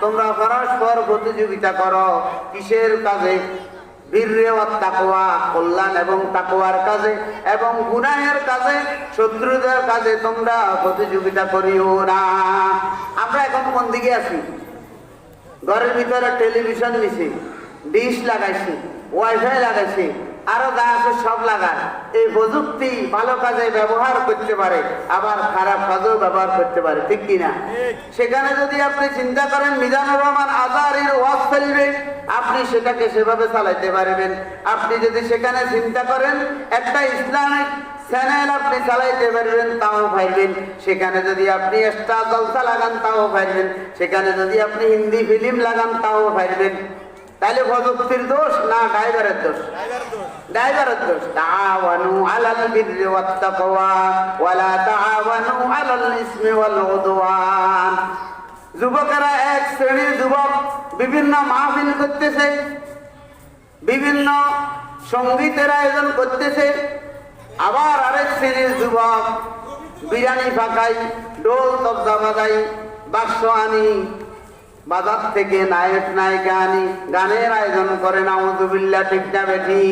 তোমরা পরস্পর প্রতিযোগিতা করো। কিসের কাজে? কল্যাণ এবং কাজে এবং গুনাহের কাজে কাজে তোমরা প্রতিযোগিতা আমরা এখন আছি? ঘরের ভিতরে টেলিভিশন নিছি ডিশ লাগাইছে, ওয়াইফাই লাগাইছে, আরও যা আছে সব লাগায় এই প্রযুক্তি ভালো কাজে ব্যবহার করতে পারে, আবার খারাপ কাজেও ব্যবহার করতে পারে, ঠিক কিনা সেখানে যদি আপনি চিন্তা করেন, মিজানুর রহমান আজারির ওয়াজ ফেলবে আপনি সেটাকে সেভাবে চালাইতে পারবেন। আপনি যদি সেখানে চিন্তা করেন, একটা ইসলামিক চ্যানেল আপনি চালাইতে পারবেন, তাও পাইবেন সেখানে যদি আপনি এক্সট্রা জলসা লাগান, তাও পাইবেন সেখানে যদি আপনি হিন্দি ফিল্ম লাগান, তাও পাইবেন তাহলে প্রযুক্তির দোষ না ড্রাইভারের দোষ? ড্রাইভারের দোষ। তাআওয়ানু আলাল বিররি ওয়াত তাকওয়া ওয়ালা তাআওয়ানু আলাল ইসমি ওয়াল উদওয়ান। যুবকেরা এক শ্রেণির যুবক বিভিন্ন মাহফিল করতেছে বিভিন্ন সঙ্গীতের আয়োজন করতেছে আবার আরেক শ্রেণির যুবক বিরিয়ানি ফাঁকাই ডোল তবদা বাজাই বাক্স আনি বাজার থেকে নায়ক নায়িকা আনি গানের আয়োজন করে না। ঠিক না বেঠি